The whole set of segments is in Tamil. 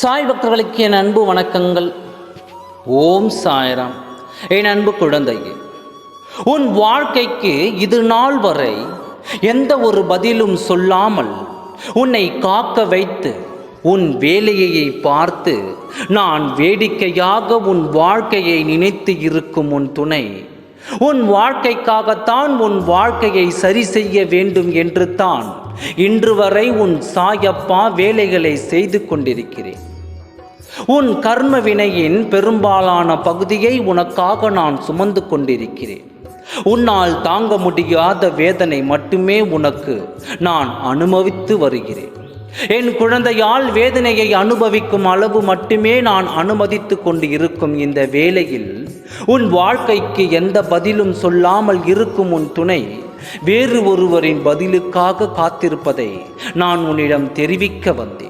சாய் பக்தர்களுக்கு என் அன்பு வணக்கங்கள். ஓம் சாய்ராம். என் அன்பு குழந்தையே உன் வாழ்க்கைக்கு இது நாள் வரை எந்த ஒரு பதிலும் சொல்லாமல் உன்னை காக்க வைத்து உன் வேலையை பார்த்து நான் வேடிக்கையாக உன் வாழ்க்கையை நினைத்து இருக்கும் உன் துணை உன் வாழ்க்கைக்காகத்தான் உன் வாழ்க்கையை சரி செய்ய வேண்டும் என்று தான் இன்று வரை உன் சாயப்பா வேலைகளை செய்து கொண்டிருக்கிறேன். உன் கர்ம வினையின் பெரும்பாலான பகுதியை உனக்காக நான் சுமந்து கொண்டிருக்கிறேன். உன்னால் தாங்க முடியாத வேதனை மட்டுமே உனக்கு நான் அனுபவித்து வருகிறேன். என் குழந்தையால் வேதனையை அனுபவிக்கும் அளவு மட்டுமே நான் அனுமதித்து கொண்டு இருக்கும் இந்த வேளையில் உன் வாழ்க்கைக்கு எந்த பதிலும் சொல்லாமல் இருக்கும் உன் துணை வேறு ஒருவரின் பதிலுக்காக காத்திருப்பதை நான் உன்னிடம் தெரிவிக்க வந்தேன்.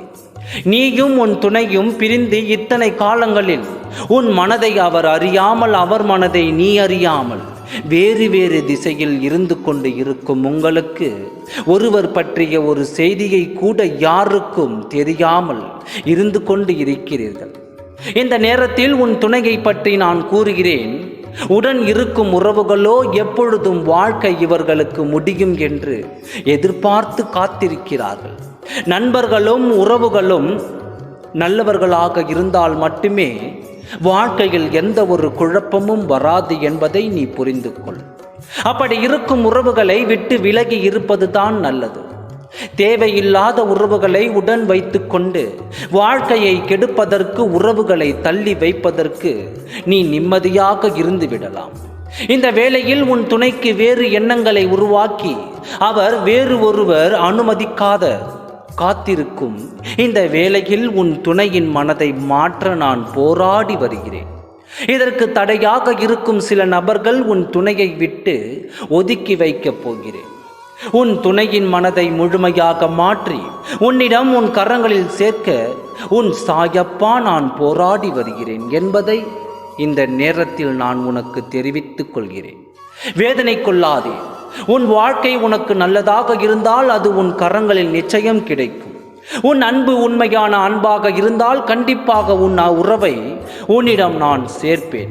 நீயும் உன் துணையும் பிரிந்து இத்தனை காலங்களில் உன் மனதை அவர் அறியாமல் அவர் மனதை நீ அறியாமல் வேறு வேறு திசையில் இருந்து கொண்டு இருக்கும் உங்களுக்கு ஒருவர் பற்றிய ஒரு செய்தியை கூட யாருக்கும் தெரியாமல் இருந்து கொண்டு இருக்கிறீர்கள். இந்த நேரத்தில் உன் துணையை பற்றி நான் கூறுகிறேன் உடன் இருக்கும் உறவுகளோ எப்பொழுதும் வாழ்க்கை இவர்களுக்கு முடியும் என்று எதிர்பார்த்து காத்திருக்கிறார்கள். நண்பர்களும் உறவுகளும் நல்லவர்களாக இருந்தால் மட்டுமே வாழ்க்கையில் எந்த ஒரு குழப்பமும் வராது என்பதை நீ புரிந்து கொள். அப்படி இருக்கும் உறவுகளை விட்டு விலகி இருப்பது தான் நல்லது. தேவையில்லாத உறவுகளை உடன் வைத்துக்கொண்டு வாழ்க்கையை கெடுப்பதற்கு உறவுகளை தள்ளி வைப்பதற்கு நீ நிம்மதியாக இருந்து விடலாம். இந்த வேளையில் உன் துணைக்கு வேறு எண்ணங்களை உருவாக்கி அவர் வேறு ஒருவர் அனுமதிக்காத காத்திருக்கும். இந்த வேளையில் உன் துணையின் மனதை மாற்ற நான் போராடி வருகிறேன். இதற்கு தடையாக இருக்கும் சில நபர்கள் உன் துணையை விட்டு ஒதுக்கி வைக்கப் போகிறேன். உன் துணையின் மனதை முழுமையாக மாற்றி உன்னிடம் உன் கரங்களில் சேர்க்க உன் சாயப்பா நான் போராடி வருகிறேன் என்பதை இந்த நேரத்தில் நான் உனக்கு தெரிவித்துக் கொள்கிறேன். வேதனை கொள்ளாதே. உன் வாழ்க்கை உனக்கு நல்லதாக இருந்தால் அது உன் கரங்களில் நிச்சயம் கிடைக்கும். உன் அன்பு உண்மையான அன்பாக இருந்தால் கண்டிப்பாக உன் உறவை உன்னிடம் நான் சேர்ப்பேன்.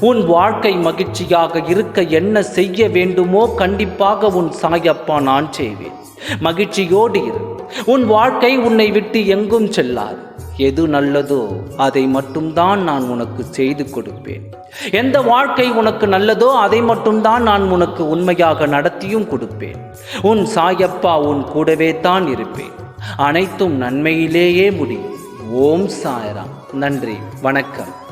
உன் வாழ்க்கை மகிழ்ச்சியாக இருக்க என்ன செய்ய வேண்டுமோ கண்டிப்பாக உன் சாயப்பா நான் செய்வேன். மகிழ்ச்சியோடு இரு. உன் வாழ்க்கை உன்னை விட்டு எங்கும் செல்லாது. எது நல்லதோ அதை மட்டும்தான் நான் உனக்கு செய்து கொடுப்பேன். எந்த வாழ்க்கை உனக்கு நல்லதோ அதை மட்டும்தான் நான் உனக்கு உண்மையாக நடத்தியும் கொடுப்பேன். உன் சாயப்பா உன் கூடவே தான் இருப்பேன். அனைத்தும் நன்மையிலேயே முடியும். ஓம் சாயராம். நன்றி. வணக்கம்.